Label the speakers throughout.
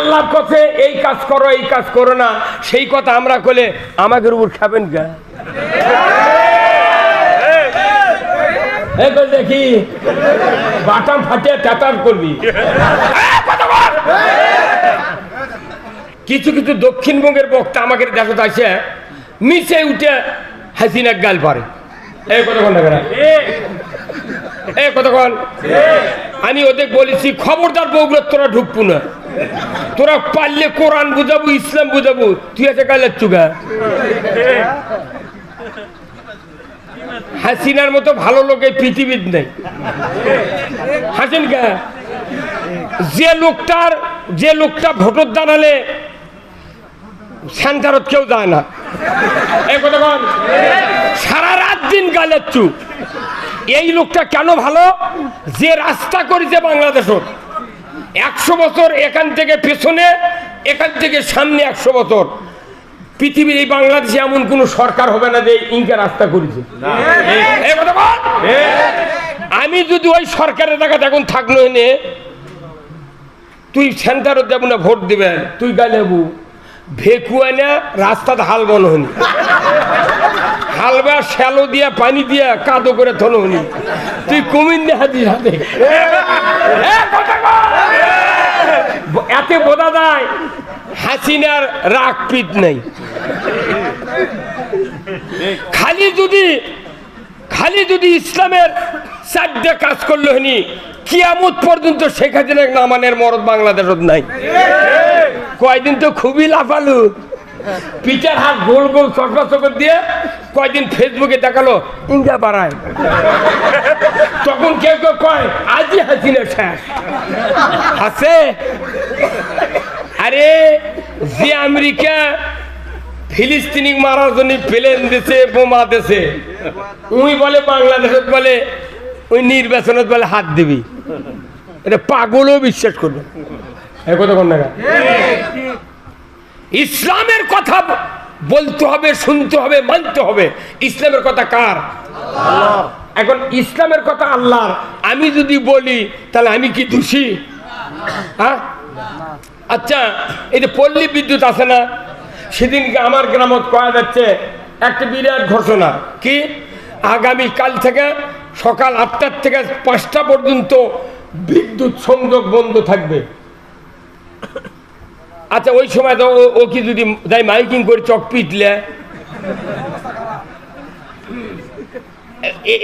Speaker 1: আল্লাহ কথা এই কাজ করো, এই কাজ করো না, সেই কথা আমরা কলে আমাদের উপর খাবেন এই দেখি বাটাম ফাটিয়ে ট্যাটার করবি। কিছু কিছু দক্ষিণবঙ্গের বক্তা আমাকে দেখা যাচ্ছে মিশে উঠে হাসিনা গাল পারে। এই কতক্ষণ আমি ওদের বলেছি, খবরদার বউগুলো তোরা ঢুকবো না। তোরা পারলে কোরআন বুঝাবো, ইসলাম বুঝাবো, তুই আছে চুগা হাসিনার মতো ভালো লোক এই পৃথিবীর নেই। হাসেন কে যে লোকটার, যে লোকটা ভোটর দাঁড়ালে সেন্টারত কেউ যায় না। সারা রাত দিন গালের চুপ এই লোকটা কেন ভালো? যে রাস্তা করেছে বাংলাদেশত একশো বছর এখান থেকে পেছনে এখান থেকে সামনে একশো বছর। পৃথিবীর এই বাংলাদেশে এমন কোন সরকার হবে না যে ইনকা রাস্তা করেছে। আমি যদি ওই সরকারের জায়গাতে এখন থাকল এনে তুই সেন্টারও দেব না ভোট দিবেন তুই গালেবু ভেকুয়া না রাস্তাতে হাল বন হনি হালবা শ্যালো দিয়া পানি দিয়া কাদো করে থনো হনি তুই কমিন না হাতি হাতে। এতে বোঝা যায় হাসিনার রাগ পিত নেই। খালি যদি খালি যদি ইসলামের চারটে কাজ করল হনি কিয়ামত পর্যন্ত শেখ হাসিনা নামানের মরদ বাংলাদেশত নাই। কয়দিন তো খুবই লাফালু। পিচার হাত গোল গোল চকর চকর দিয়ে কয়দিন ফেসবুকে দেখাল ইঙ্গা বাড়ায়। তখন কেউ কেউ কয় আজই হাসিনা শেষ। হাসে আরে, যে আমেরিকা ফিলিস্তিনি মারার জন্য প্লেন দিছে, বোমা দিছে, উই বলে বাংলাদেশত বলে ওই নির্বাচনত বলে হাত দিবি। এটা পাগলও বিশ্বাস করবে। ইসলামের কথা বলতে হবে, শুনতে হবে, মানতে হবে। ইসলামের কথা কার? এখন ইসলামের কথা আল্লাহর। আমি যদি বলি, তাহলে আমি কি দোষী? হ্যাঁ? আচ্ছা এই যে পল্লী বিদ্যুৎ আছে না সেদিনকে আমার গ্রামত কয়া যাচ্ছে, একটা বিরাট ঘোষণা। কি? আগামী কাল থেকে সকাল আটটার থেকে পাঁচটা পর্যন্ত বিদ্যুৎ সংযোগ বন্ধ থাকবে। আচ্ছা ওই সময় তো ও- কি যদি যাই মাইকিং করে চক পিটলে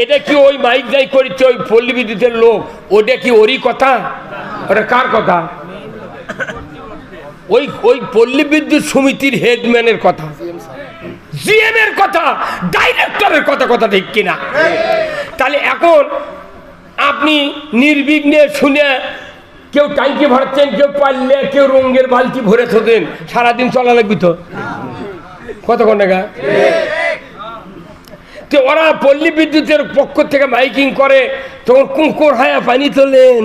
Speaker 1: এটা কি ওই মাইক যাই করেছে ওই পল্লী বিদ্যুতের লোক? ওটা কি ওরই কথা? ওটা কার কথা? ওই ওই পল্লী বিদ্যুৎ সমিতির হেডম্যানের কথা। জিএম এর কথা, ডাইরেক্টরের কথা কথা ঠিক কিনা? তাহলে এখন আপনি নির্বিঘ্নে শুনে কেউ ট্যাঙ্কি ভরাচ্ছেন কেউ পারলে কেউ রঙের বালতি ভরে থাকেন সারাদিন চলা লাগবি তো? কতক্ষণ টাকা তো ওরা পল্লী বিদ্যুতের পক্ষ থেকে মাইকিং করে, তখন কুকুর হায়া পানি তোলেন।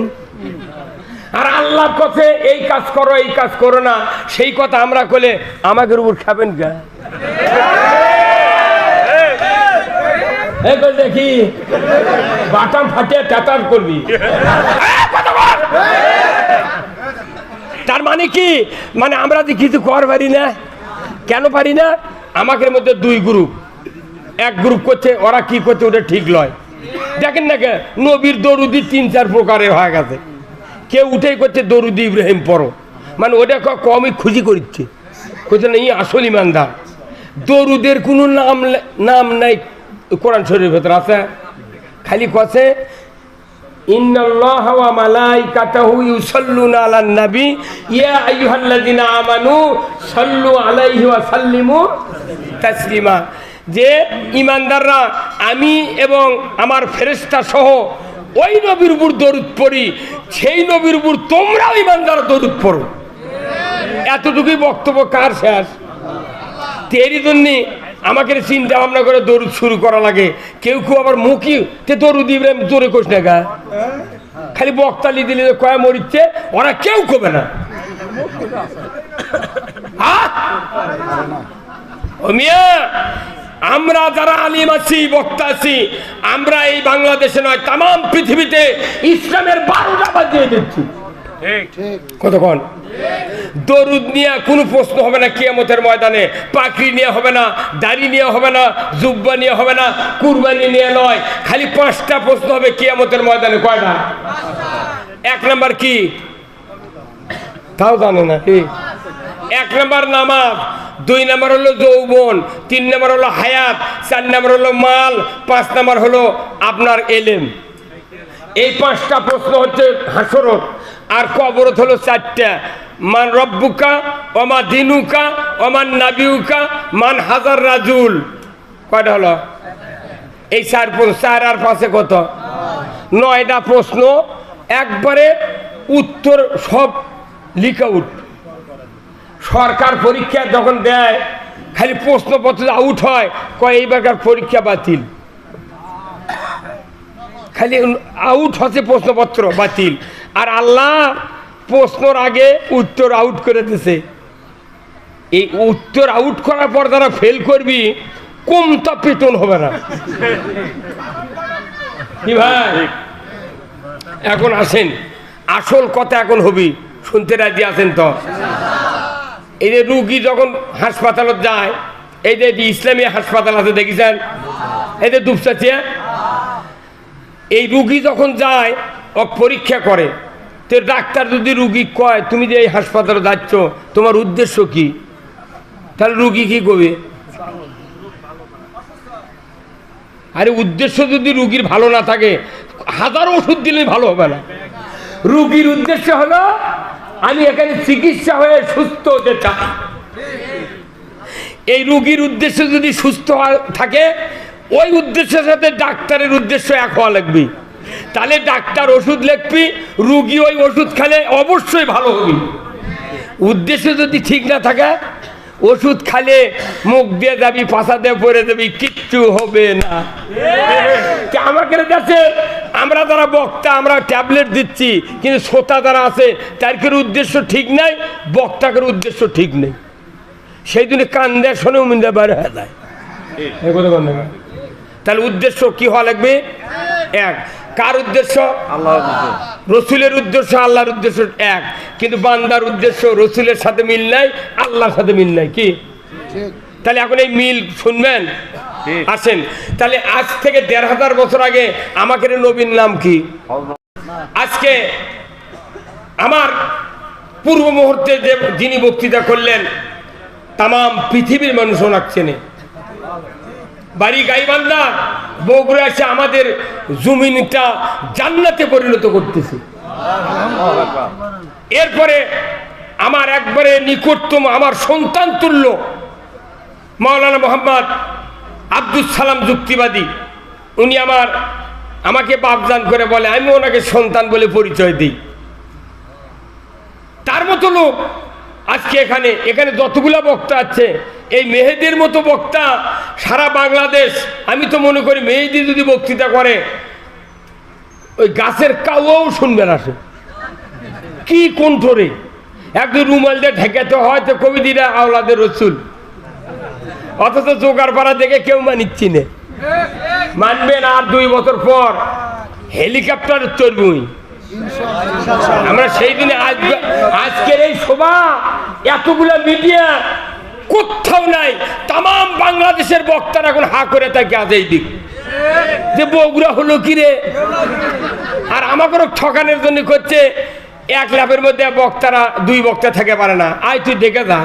Speaker 1: আর আল্লাহ কথা এই কাজ করো, এই কাজ করো না। সেই কথা আমরা কলে আমাদের উপর খাবেন গা। দেখি, বাটাম ফাটিয়ে ট্যাটার করবি। তার মানে কি? মানে আমরা যে কিছু কর পারি না, কেন পারি না? আমাকে মধ্যে দুই গ্রুপ। এক গ্রুপ করছে, ওরা কি করছে, ওটা ঠিক লয়। দেখেন না কে? নবীর দরুদি তিন চার প্রকারের হয়ে গেছে। কেউ উঠেই করছে, দরুদি ইব্রাহিম পড়ো। মানে ওটা কমই খুঁজি করছে করছে না, ই আসল ইমানদার। দরুদের কোনো নাম নাম নাই কোরআন শরীরের ভেতর, আছে? খালি কছে যে ইমানদাররা, আমি এবং আমার ফেরেশতা সহ ওই নবীর উপর দরুদ পড়ি, সেই নবীর উপর তোমরাও ইমানদার দরুদ পড়ো। এতটুকুই বক্তব্য কার শেষ? তেরই জন্যে আমাকে চিন্তা ভাবনা করে দৌড় শুরু করা লাগে, কেউ কেউ আবার মুখি তে দৌড় ইব্রাহিম জোরে কোষ না গা? খালি বক্তালি দিলে যে কয়া মরিচ্ছে, ওরা কেউ কবে না? ও মিয়া আমরা যারা আলিম আছি বক্তা আছি আমরা এই বাংলাদেশে নয় তাম পৃথিবীতে ইসলামের বারোটা বাজিয়ে দিচ্ছি। কতক্ষণ? দরুদ নিয়ে কোনো প্রশ্ন হবে না কিয়ামতের ময়দানে পাকড়ি নিয়ে হবে না দাড়ি নিয়ে হবে না জুব্বা নিয়ে হবে না কুরবানি নিয়ে নয় খালি পাঁচটা প্রশ্ন হবে কিয়ামতের ময়দানে কয়টা? এক নাম্বার কি? তাও জানে না এক নম্বর নামাজ। দুই নম্বর হলো যৌবন, তিন নম্বর হলো হায়াত, চার নম্বর হলো মাল, পাঁচ নম্বর হলো আপনার এলেম। এই পাঁচটা প্রশ্ন হচ্ছে হাসরত, আর কবরত হলো চারটা। মান রব্বুকা অমা দিনুকা অমান নাবিউকা, মান হাজার রাজুল। কয়টা হলো? এই চার চার আর পাঁচে কত? নয়টা প্রশ্ন, একবারে উত্তর সব লিখ আউট সরকার পরীক্ষা যখন দেয়, খালি প্রশ্নপত্র আউট হয়, কয় এইবারকার পরীক্ষা বাতিল? খালি আউট হচ্ছে প্রশ্নপত্র বাতিল। আর আল্লাহ প্রশ্নর আগে উত্তর আউট করে দিছে। এই উত্তর আউট করার পর যারা ফেল করবি, কমতা পেটন হবে না। কি ভাই? এখন আসেন। আসল কথা এখন হবি। শুনতে রাজি আছেন তো? এই যে রুগী যখন হাসপাতালত যায়, এই যে ইসলামী হাসপাতাল আছে, দেখেছেন? এই যে দুপচাচিয়া এই রুগী যখন যায়, ও পরীক্ষা করে। তো ডাক্তার যদি রুগী কয়, তুমি যে এই হাসপাতালে যাচ্ছ, তোমার উদ্দেশ্য কি? তাহলে রুগী কি করবে? আরে উদ্দেশ্য যদি রুগীর ভালো না থাকে, হাজার ওষুধ দিলে ভালো হবে না। রুগীর উদ্দেশ্য হলো আমি এখানে চিকিৎসা হয়ে সুস্থ হতে চাই। এই রুগীর উদ্দেশ্য যদি সুস্থ থাকে ওই উদ্দেশ্যের সাথে ডাক্তারের উদ্দেশ্য এক হওয়া লাগবে। তাহলে ডাক্তার ওষুধ লিখবি রুগী ওই ওষুধ খেলে অবশ্যই ভালো হবে। উদ্দেশ্য যদি ঠিক না থাকে ওষুধ খালে মুখ দিয়ে যাবি পাশা দিয়ে পরে যাবি কিচ্ছু হবে না। আমাকে আমরা যারা বক্তা আমরা ট্যাবলেট দিচ্ছি কিন্তু শ্রোতা যারা আছে তারকের উদ্দেশ্য ঠিক নাই বক্তাকের উদ্দেশ্য ঠিক নেই। সেই জন্য কান দেয় শোনেও মিন্দা বাইরে হয়ে যায়। তাহলে উদ্দেশ্য কি হওয়া লাগবে? এক কার উদ্দেশ্য? রসুলের উদ্দেশ্য আল্লাহর উদ্দেশ্য এক। কিন্তু বান্দার উদ্দেশ্য রসুলের সাথে মিল নাই আল্লাহর সাথে মিল নাই কি? তাহলে এখন এই মিল শুনবেন? আসেন। তাহলে আজ থেকে দেড় হাজার বছর আগে আমাকে নবীর নাম কি? আজকে আমার পূর্ব মুহূর্তে যে যিনি বক্তৃতা করলেন তাম পৃথিবীর মানুষ ওনাক চেনে। বাড়ি গাইবান্ধা বগুড়া এসে আমাদের জমিনটা জান্নাতে পরিণত করতেছে। এরপরে আমার একবারে নিকটতম আমার সন্তান তুল্য মাওলানা মোহাম্মদ আব্দুল সালাম যুক্তিবাদী। উনি আমার, আমাকে বাপদান করে বলে, আমি ওনাকে সন্তান বলে পরিচয় দিই। তার মতো লোক আজকে এখানে এখানে যতগুলা বক্তা আছে, এই মেহেদির মতো বক্তা সারা বাংলাদেশ, আমি তো মনে করি মেহেদি যদি বক্তৃতা করে, ওই গাছের কাউও শুনবে না সে কি কণ্ঠরে? একদম রুমাল দিয়ে ঢেকাতে হয় তো কবিদিরা আওলাদের রসুল। অথচ জোগাড় পাড়া দেখে কেউ মানিচ্ছি না। মানবেন আর দুই বছর পর হেলিকপ্টার চড়বই আমরা সেই দিনে আজ আজকের এই শোভা এতগুলো মিডিয়া কোথাও নাই। তাম বাংলাদেশের বক্তারা এখন হা করে থাকে আজ এই দিক। যে বগুড়া হলো কি রে? আর আমাকেও ঠকানোর জন্য করছে, এক লাভের মধ্যে বক্তারা, দুই বক্তা থেকে পারে না। আয় তুই দেখে যা।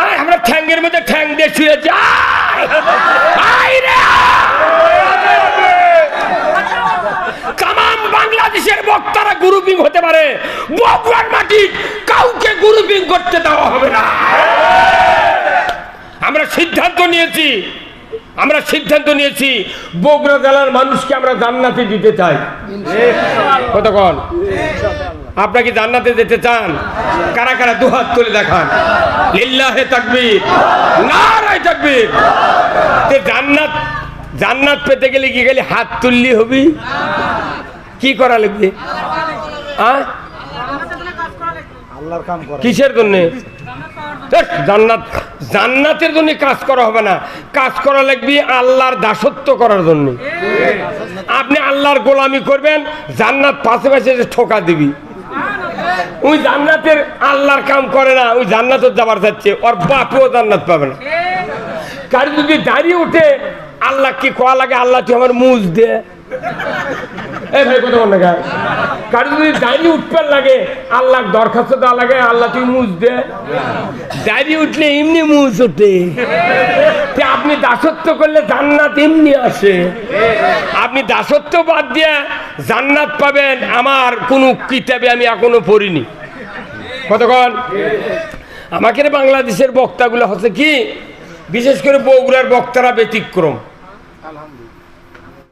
Speaker 1: আয়, আমরা ঠ্যাঙ্গের মধ্যে ঠ্যাং দিয়ে শুয়ে যাই বাংলাদেশের বক্তারা গ্রুপিং হতে পারে। কাউকে করতে দেওয়া হবে না। আমরা সিদ্ধান্ত নিয়েছি, আমরা সিদ্ধান্ত নিয়েছি, বগুড়া জেলার মানুষকে আমরা জান্নাতে দিতে চাই। কতক্ষণ আপনাকে জান্নাতে যেতে চান কারা কারা দুহাত তুলে দেখান। লিল্লাহে তাকবীর নারায় তাকবীর। তে জান্নাত জান্নাত পেতে গেলে কি গেলে হাত তুললি হবি? কি করা লাগবে? কিসের জন্য? জান্নাত জান্নাতের জন্য কাজ করা হবে না। কাজ করা লাগবে আল্লাহর দাসত্ব করার জন্য। আপনি আল্লাহর গোলামি করবেন জান্নাত পাশে পাশে ঠোকা দিবি। ওই জান্নাতের আল্লাহর কাম করে না, ওই জান্নাতও যাবার যাচ্ছে। ওর বাপও জান্নাত পাবে না। কার যদি দাঁড়িয়ে উঠে আল্লাহ কি কোয়া লাগে? আল্লাহ তুই আমার মুজ দে। যদি উঠবার লাগে আল্লাহ দরখাস্ত দেওয়া লাগে, আল্লাহ তুই মুজ দে। দাঁড়িয়ে উঠলে এমনি মুজ ওঠে। আপনি দাসত্ব করলে জান্নাত এমনি আসে। আপনি দাসত্ব বাদ দিয়ে জান্নাত পাবেন, আমার কোনো কিতাবে আমি এখনও পড়িনি। কতক্ষণ আমাকে বাংলাদেশের বক্তাগুলো হচ্ছে কি? বিশেষ করে বগুড়ার বক্তারা ব্যতিক্রম।